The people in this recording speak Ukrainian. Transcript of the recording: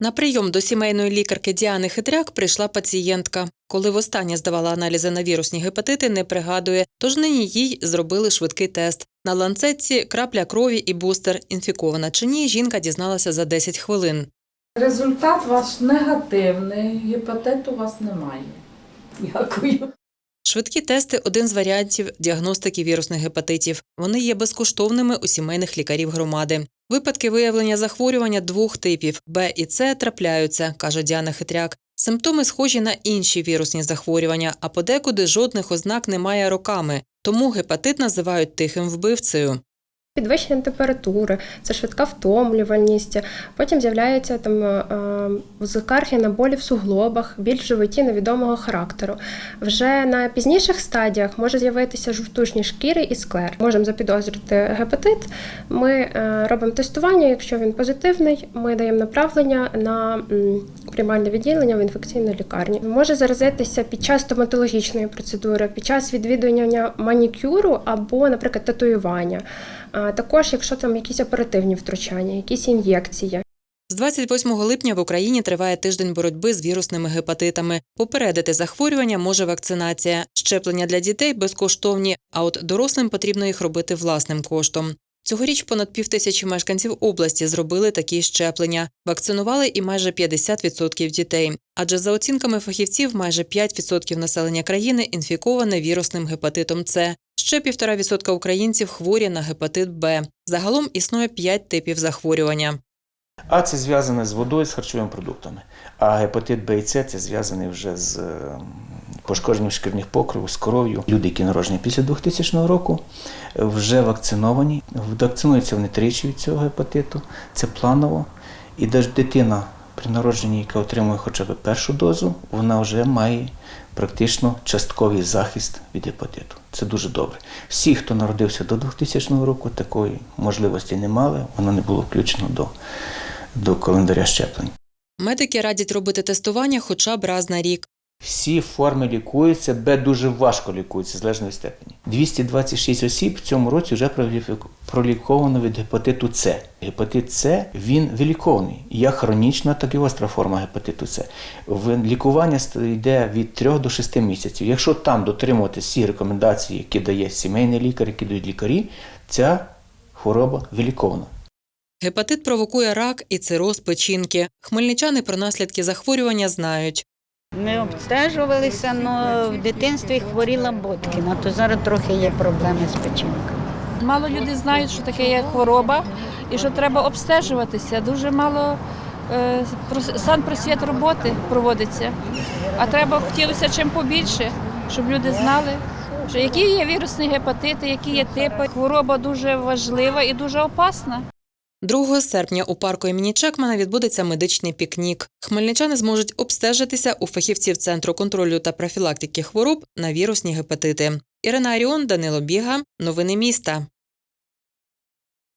На прийом до сімейної лікарки Діани Хитряк прийшла пацієнтка. Коли востаннє здавала аналізи на вірусні гепатити, не пригадує, тож нині їй зробили швидкий тест. На ланцетці крапля крові і бустер. Інфікована чи ні, жінка дізналася за 10 хвилин. Результат ваш негативний, гепатиту у вас немає. Дякую. Швидкі тести один з варіантів діагностики вірусних гепатитів. Вони є безкоштовними у сімейних лікарів громади. Випадки виявлення захворювання двох типів Б і С трапляються, каже Діана Хитряк. Симптоми схожі на інші вірусні захворювання, а подекуди жодних ознак немає роками. Тому гепатит називають тихим вбивцею. Підвищення температури, це швидка втомлюваність. Потім з'являються там е, скарги на болі в суглобах, біль в животі невідомого характеру. Вже на пізніших стадіях може з'явитися жовтушні шкіри і склер. Можемо запідозрити гепатит. Ми е, робимо тестування. Якщо він позитивний, ми даємо направлення на приймальне відділення в інфекційну лікарню. Може заразитися під час стоматологічної процедури, під час відвідування манікюру або, наприклад, татуювання. А також, якщо там якісь оперативні втручання, якісь ін'єкції. З 28 липня в Україні триває тиждень боротьби з вірусними гепатитами. Попередити захворювання може вакцинація. Щеплення для дітей безкоштовні, а от дорослим потрібно їх робити власним коштом. Цьогоріч понад півтисячі мешканців області зробили такі щеплення. Вакцинували і майже 50% дітей. Адже за оцінками фахівців, майже 5% населення країни інфіковане вірусним гепатитом С. Ще 1,5% українців хворі на гепатит Б. Загалом існує 5 типів захворювання. А це зв'язане з водою, з харчовими продуктами. А гепатит Б і С це зв'язаний вже з е, пошкодженням шкірних покриву, з кров'ю. Люди, які народжені після 2000 року, вже вакциновані. Вакцинуються вони тричі від цього гепатиту. Це планово. І навіть дитина при народженні, яка отримує хоча б першу дозу, вона вже має практично частковий захист від гепатиту. Це дуже добре. Всі, хто народився до 2000 року, такої можливості не мали, воно не було включено до, до календаря щеплень. Медики радять робити тестування хоча б раз на рік. Всі форми лікуються, Б дуже важко лікуються, залежно від степені. 226 осіб в цьому році вже проліковано від гепатиту С. Гепатит С він вилікований. Як хронічна, так і остра форма гепатиту С. Лікування йде від 3 до 6 місяців. Якщо там дотримувати всі рекомендації, які дає сімейний лікар, які дають лікарі, ця хвороба вилікована. Гепатит провокує рак і цироз печінки. Хмельничани про наслідки захворювання знають. Ми обстежувалися, але в дитинстві хворіла Боткіна, то зараз трохи є проблеми з печінкою. Мало люди знають, що таке є хвороба і що треба обстежуватися. Дуже мало е, прос- санпросвіт роботи проводиться. А треба хотілося чим побільше, щоб люди знали, що які є вірусні гепатити, які є типи. Хвороба дуже важлива і дуже опасна. 2 серпня у парку імені Чекмана відбудеться медичний пікнік. Хмельничани зможуть обстежитися у фахівців Центру контролю та профілактики хвороб на вірусні гепатити. Ірина Аріон, Данило Біга. Новини міста.